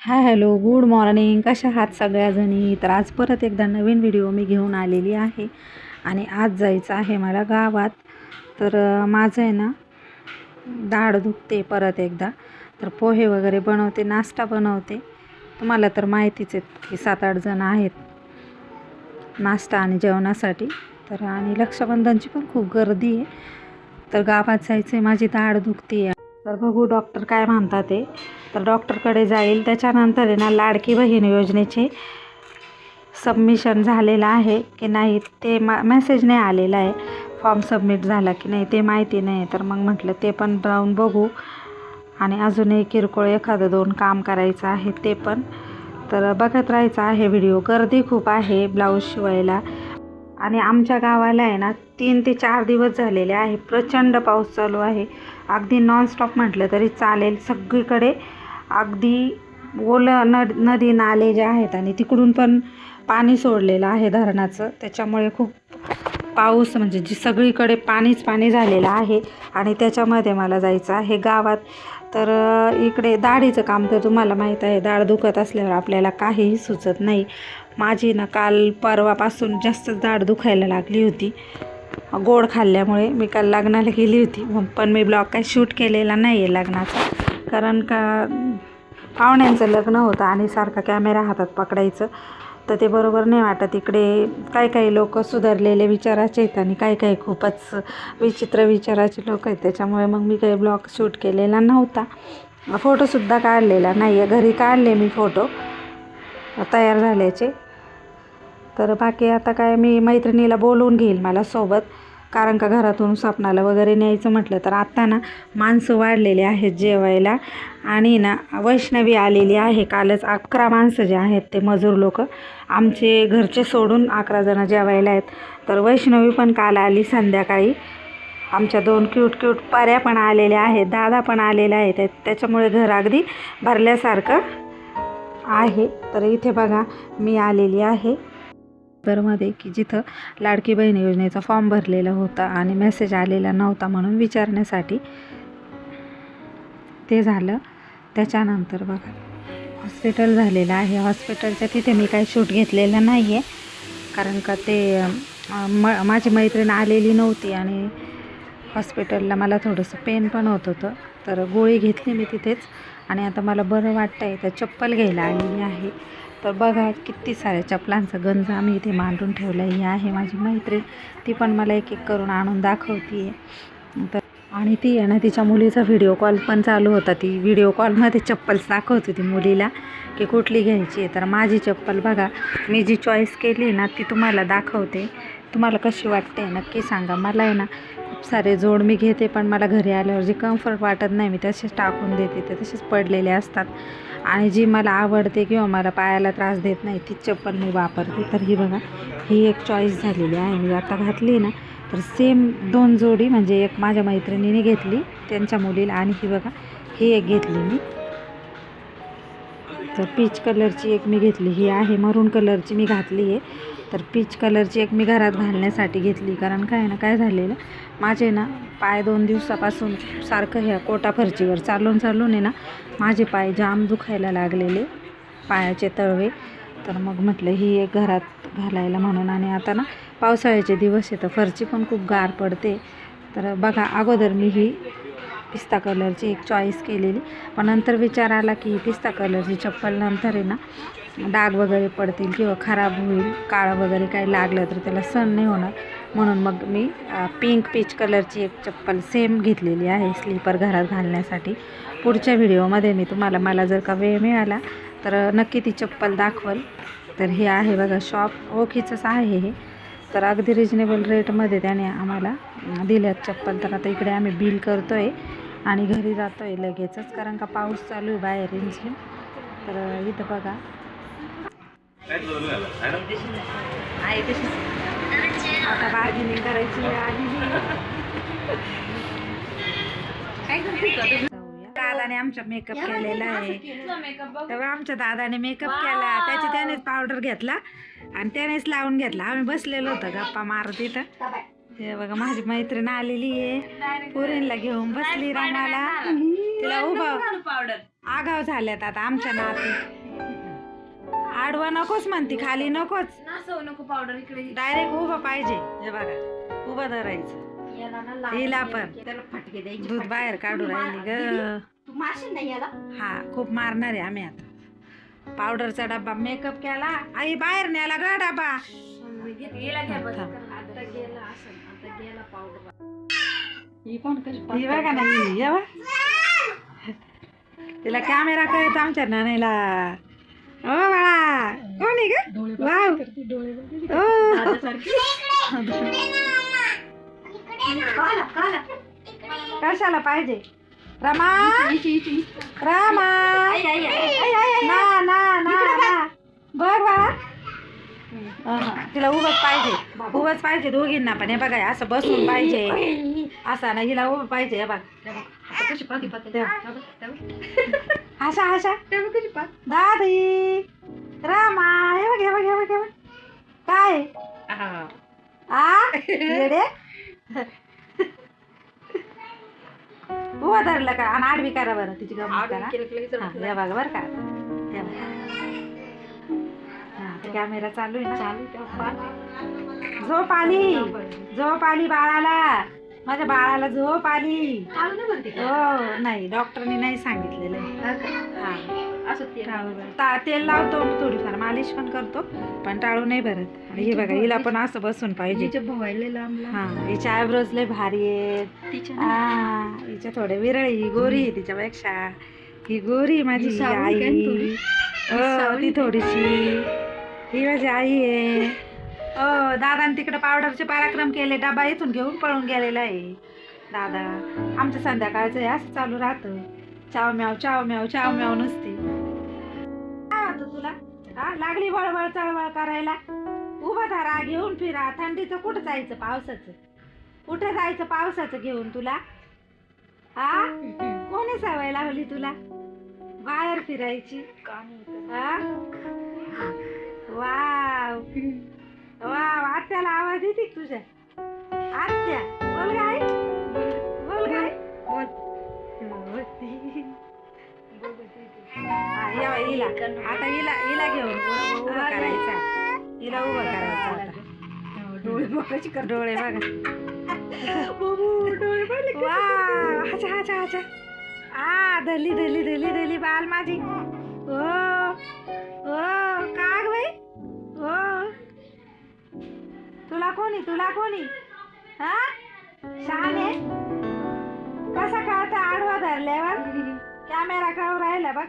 Hi hello good morning. कशा आहात सगळ्याजणी तर आज परत एकदा नवीन व्हिडिओ मी घेऊन आलेली आहे आणि आज जायचं आहे मला गावात. तर माझं आहे ना दाढ दुखते परत एकदा. तर पोहे वगैरे बनवते नाश्ता बनवते. तुम्हाला तर माहितीच आहेत की सात आठ जण आहेत नाश्ता आणि जेवणासाठी. तर आणि रक्षाबंधनची पण खूप गर्दी आहे. तर गावात जायचं आहे माझी दाढ दुखते आहे तर बघू डॉक्टर काय म्हणतात ते. तर डॉक्टरकडे जाईल. त्याच्यानंतर आहे ना लाडकी बहीण योजनेचे सबमिशन झालेलं आहे की नाही ते मा मेसेज नाही आलेला आहे. फॉर्म सबमिट झाला की नाही ते माहिती नाही. तर मग म्हटलं ते पण जाऊन बघू. आणि अजूनही किरकोळ एखादं दोन काम करायचं आहे ते पण. तर बघत राहायचं आहे. व्हिडिओ गर्दी खूप आहे ब्लाऊज शिवायला. आणि आमच्या गावाला आहे ना तीन ते चार दिवस झालेले आहे. प्रचंड पाऊस चालू आहे. अगदी नॉनस्टॉप म्हटलं तरी चालेल. सगळीकडे अगदी ओलं नद नदी नाले जे आहेत आणि तिकडून पण पाणी सोडलेलं आहे धरणाचं. त्याच्यामुळे खूप पाऊस म्हणजे जी सगळीकडे पाणीच पाणी झालेलं आहे आणि त्याच्यामध्ये मला जायचं आहे गावात. तर इकडे दाढीचं काम तर तुम्हाला माहीत आहे दाढ दुखत असल्यावर आपल्याला काहीही सुचत नाही. माझी ना काल परवापासून जास्तच दाढ दुखायला लागली होती. गोड खाल्ल्यामुळे मी काल लग्नाला गेली होती पण मी ब्लॉग काही शूट केलेला नाही आहे लग्नाचा. कारण का पाहुण्यांचं लग्न होतं आणि सारखा कॅमेरा हातात पकडायचं. तर ते बरोबर नाही वाटत. इकडे काही काही लोक सुधारलेले विचाराचे आहेत आणि काही काही खूपच विचित्र विचाराचे लोक आहेत. त्याच्यामुळे मग मी काही ब्लॉग शूट केलेला नव्हता. फोटोसुद्धा काढलेला नाही आहे घरी काढले मी फोटो तयार झाल्याचे. तर बाकी आता काय मी मैत्रिणीला बोलवून घेईल मला सोबत. कारण का घरातून स्वप्नाला वगैरे न्यायचं म्हटलं तर आत्ता ना माणसं वाढलेली आहेत जेवायला. आणि ना वैष्णवी आलेली आहे. कालच अकरा माणसं जे आहेत ते मजूर लोक आमचे घरचे सोडून अकरा जणं जेवायला आहेत. तर वैष्णवी पण काल आली संध्याकाळी. आमच्या दोन क्यूट क्यूट पऱ्या पण आलेल्या आहेत. दादा पण आलेल्या आहेत. त्याच्यामुळे घर अगदी भरल्यासारखं आहे. तर इथे बघा मी आलेली आहे. पेपरमध्ये की जिथं लाडकी बहीण योजनेचा फॉर्म भरलेला होता आणि मेसेज आलेला नव्हता म्हणून विचारण्यासाठी ते झालं. त्याच्यानंतर बघा हॉस्पिटल झालेलं आहे. हॉस्पिटलच्या तिथे मी काही शूट घेतलेलं नाही आहे कारण का ते म माझी मैत्रीण आलेली नव्हती आणि हॉस्पिटलला मला थोडंसं पेन पण होत होतं. तर गोळी घेतली मी तिथेच आणि आता मला बरं वाटतं आहे तर चप्पल घ्यायला आलेली आहे. तर बघा किती साऱ्या चपलांचा गंज आम्ही इथे मांडून ठेवला ही आहे माझी मैत्रीण. ती पण मला एक एक करून आणून दाखवते आहे तर आणि ती आहे ना तिच्या मुलीचा व्हिडिओ कॉल पण चालू होता. ती व्हिडिओ कॉलमध्ये चप्पल्स दाखवत होती मुलीला की कुठली घ्यायची आहे. तर माझी चप्पल बघा मी जी चॉईस केली ना ती तुम्हाला दाखवते. तुम्हाला कशी वाटते नक्की सांगा. मला आहे ना खूप सारे जोड मी घेते पण मला घरी आल्यावर जे कम्फर्ट वाटत नाही मी तसेच टाकून देते. ते तसेच पडलेले असतात. आणि जी मला आवडते किंवा मला पायाला त्रास देत नाही ती चप्पल मी वापरते. तर ही बघा ही एक चॉईस झालेली आहे. मी आता घातली ना तर सेम दोन जोडी म्हणजे एक माझ्या मैत्रिणीने घेतली त्यांच्या मुलीला आणि ही बघा ही एक घेतली मी. तर पीच कलरची एक मी घेतली. ही आहे मरून कलरची मी घातली आहे. तर पीच कलरची एक मी घरात घालण्यासाठी घेतली. कारण काय ना काय झालेलं? माझे ना पाय दोन दिवसापासून सारखं ह्या कोटा फरचीवर चालून चालून आहे ना माझे पाय जाम दुखायला लागलेले पायाचे तळवे. तर मग म्हटलं ही एक घरात घालायला म्हणून. आणि आता ना पावसाळ्याचे दिवस आहे तर फरची पण खूप गार पडते. तर बघा अगोदर मी ही पिस्ता कलरची एक चॉईस केलेली. पण नंतर विचार आला की पिस्ता कलरची चप्पल नंतर आहे ना डाग वगैरे पडतील किंवा खराब होईल काळं वगैरे काही लागलं तर त्याला सण नाही होणार. म्हणून मग मी पिंक पीच कलरची एक चप्पल सेम घेतलेली आहे स्लीपर घरात घालण्यासाठी. पुढच्या व्हिडिओमध्ये मी तुम्हाला मला जर का वेळ मिळाला तर नक्की ती चप्पल दाखवल. तर हे आहे बघा शॉप ओळखीचंच आहे हे. तर अगदी रिजनेबल रेटमध्ये त्याने आम्हाला दिल्यात चप्पल. तर आता इकडे आम्ही बिल करतो आहे आणि घरी जातो आहे लगेचच कारण का पाऊस चालू आहे बाहेर रिमझिम तर इथं बघा. आता बार्गेनिंग करायची. दादाने आमचा मेकअप केलेला आहे. तेव्हा आमच्या दादाने मेकअप केला. त्याची त्यानेच पावडर घेतला आणि त्यानेच लावून घेतला. आम्ही बसलेलो होतो गप्पा मारत इथं. हे बघा माझी मैत्रीण आलेली आहे. पुरीला घेऊन बसली रंगाला तिला उभा पावडर. आगाव झाल्यात आता आमच्या नाती. आडवं नकोच म्हणती खाली नकोच. नको पावडर इकडे. डायरेक्ट उभं पाहिजे. हे बघा उभं धरायचं. हिला. पण. दूध. बाहेर काढू राहिली ग. हा खूप मारणार आहे आम्ही आता. पावडरचा डब्बा मेकअप केला. आई बाहेर न्याला ग डबा. गेला पावडर. ही पण कशी बघा. तिला कॅमेरा कळत आमच्या नानीला ओ बाळा कोणी ग? वाव. कशाला पाहिजे? रमा? रमा? ना ना ना. बघ बाळा. तिला उभंच पाहिजे. उभंच पाहिजे दोघींना पण. हे बघा असं बसून पाहिजे. असा ना हिला उभं पाहिजे. हे बघ. तेव्हा. अशा अशा दादी. रामा. हे बघ हे बघ हे बघ हे बघ. काय. आ? येडे? उभं धरलं का? आणि आडवी करा बरं तिची गमत करा. हा, बघ बरं का. कॅमेरा चालू आहे ना? चालू. झोप आली झोप आली बाळाला. माझ्या बाळाला झोप आली? हो नाही डॉक्टरनी नाही सांगितलेलं हा? हा. तेल. लावतो थोडीफार मालिश पण करतो पण टाळू नाही भरत. हे बघा हिला पण असं बसून पाहिजे. हिचे भवायले लांब लांब. हा हिचे आयब्रोज लय भारी आहेत. तिच्या हा हिच्या थोडे विरळी ही गोरी आहे तिच्यापेक्षा. ही गोरी माझी आई? हो ती थोडीशी. ही माझी आई आहे. हो दादाने तिकडे पावडरचे पराक्रम केले डबा इथून घेऊन पळून गेलेला आहे. दादा आमचं संध्याकाळचं हे असं चालू राहतं. चाव म्याव चाव म्याव चाव म्याव नुसती. काय होतं तुला? हा लागली वळवळ चळवळ करायला? उभा धारा घेऊन फिरा. थंडीचं कुठं जायचं पावसाचं? कुठं जायचं पावसाचं घेऊन तुला? हा? कोणी सवय लावली तुला? बाहेर फिरायची? हा? वाव. वाव आत्याला आवाज येते तुझ्या? आत्या बोल गाय बोल गाय ये बाई, हिला. आता हिला हिला घेऊन उभं करायचा हिला उभं करायचं आता. डोळे बघायची कर. डोळे बघा. डोळे वा अच्छा अच्छा अच्छा आ धली धली धली धली बाल माझी. ओ ओ. तुला कोणी? तुला कोणी? हा? शहाणे? कसा कळतं आडवा धरल्यावर कॅमेरा कळू राहिला बघ.